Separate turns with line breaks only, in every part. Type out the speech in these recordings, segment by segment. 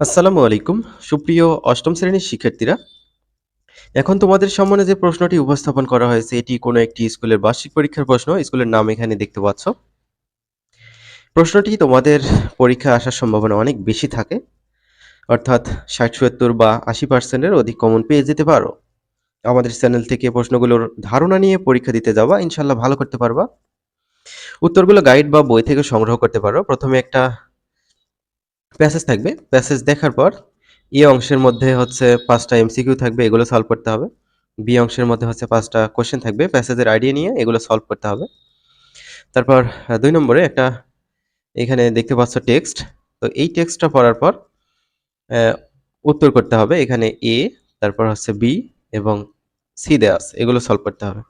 আসসালামু আলাইকুম। সুপ্রিয় অষ্টম শ্রেণির শিক্ষার্থীরা, এখন তোমাদের সামনে যে প্রশ্নটি উপস্থাপন করা হয়েছে, এটি কোনো একটি স্কুলের বার্ষিক পরীক্ষার প্রশ্ন, স্কুলের নাম এখানে দেখতে পাচ্ছ। প্রশ্নটি তোমাদের পরীক্ষা আসার সম্ভাবনা অনেক বেশি থাকে, অর্থাৎ ষাট, সত্তর বা আশি পার্সেন্টের অধিক কমন পেয়ে যেতে পারো। আমাদের চ্যানেল থেকে প্রশ্নগুলোর ধারণা নিয়ে পরীক্ষা দিতে যাওয়া ইনশাল্লাহ ভালো করতে পারবা। উত্তরগুলো গাইড বা বই থেকে সংগ্রহ করতে পারো। প্রথমে একটা প্যাসেজ থাকবে। প্যাসেজ দেখার পর এ অংশের মধ্যে হচ্ছে পাঁচটা এমসিকিউ থাকবে, এগুলো সলভ করতে হবে। বি অংশের মধ্যে হচ্ছে পাঁচটা কোশ্চেন থাকবে, প্যাসেজের আইডিয়া নিয়ে এগুলো সলভ করতে হবে। তারপর দুই নম্বরে একটা এখানে দেখতে পাচ্ছ টেক্সট। তো এই টেক্সটটা পড়ার পর উত্তর করতে হবে। এখানে এ, তারপর হচ্ছে বি এবং সি দেওয়া আছে, এগুলো সলভ করতে হবে।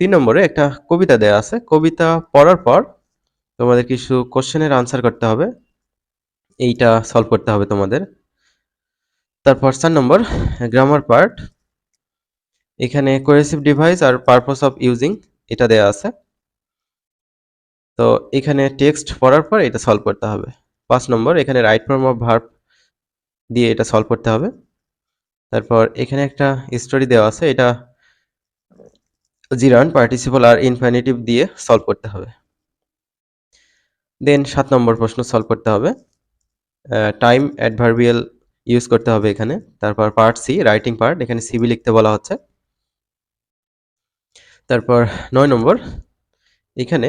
তিন নম্বরে একটা কবিতা দেওয়া আছে। কবিতা পড়ার পর তোমাদের কিছু কোশ্চেনের আনসার করতে হবে। এইটা সলভ করতে হবে তোমাদের। তারপর চার নম্বর গ্রামার পার্ট এখানে কোহেসিভ ডিভাইস আর পারপস অফ ইউজিং এটা দেয়া আছে। তো এখানে টেক্সট পড়ার পর এটা সলভ করতে হবে। পাঁচ নম্বর এখানে রাইট ফর্ম অফ ভার্ব দিয়ে এটা সলভ করতে হবে। তারপর এখানে একটা স্টোরি দেওয়া আছে, এটা জিরান পার্টিসিপল আর ইনফিনিটিভ দিয়ে সলভ করতে হবে। দেন সাত নম্বর প্রশ্ন সলভ করতে হবে। টাইম অ্যাডভার্বিয়াল ইউজ করতে হবে এখানে। তারপর পার্ট সি রাইটিং পার্ট এখানে সিবি লিখতে বলা হচ্ছে। তারপর নয় নম্বর, এখানে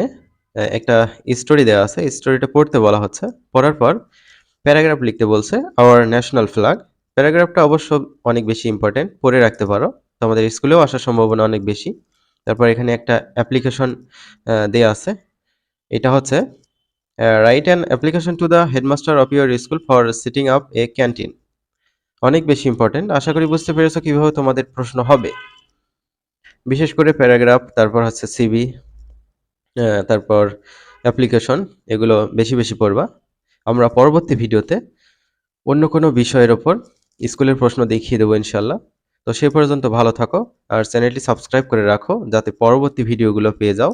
একটা স্টোরি দেওয়া আছে। স্টোরিটা পড়তে বলা হচ্ছে। পড়ার পর প্যারাগ্রাফ লিখতে বলছে আওয়ার ন্যাশনাল ফ্ল্যাগ প্যারাগ্রাফটা অবশ্য অনেক বেশি ইম্পর্টেন্ট পড়ে রাখতে পারো। তোমাদের স্কুলেও আসার সম্ভাবনা অনেক বেশি। তারপর এখানে একটা অ্যাপ্লিকেশন দেওয়া আছে। এটা হচ্ছে write an application to the headmaster of your school for setting up a canteen অনেক বেশি ইম্পর্টেন্ট আশা করি বুঝতে পেরেছ কীভাবে তোমাদের প্রশ্ন হবে। বিশেষ করে প্যারাগ্রাফ, তারপর হচ্ছে সিভি তারপর অ্যাপ্লিকেশন, এগুলো বেশি বেশি পড়বা। আমরা পরবর্তী ভিডিওতে অন্য কোনো বিষয়ের ওপর স্কুলের প্রশ্ন দেখিয়ে দেবো ইনশাল্লাহ তো সে পর্যন্ত ভালো থাকো, আর চ্যানেলটি সাবস্ক্রাইব করে রাখো, যাতে পরবর্তী ভিডিওগুলো পেয়ে যাও।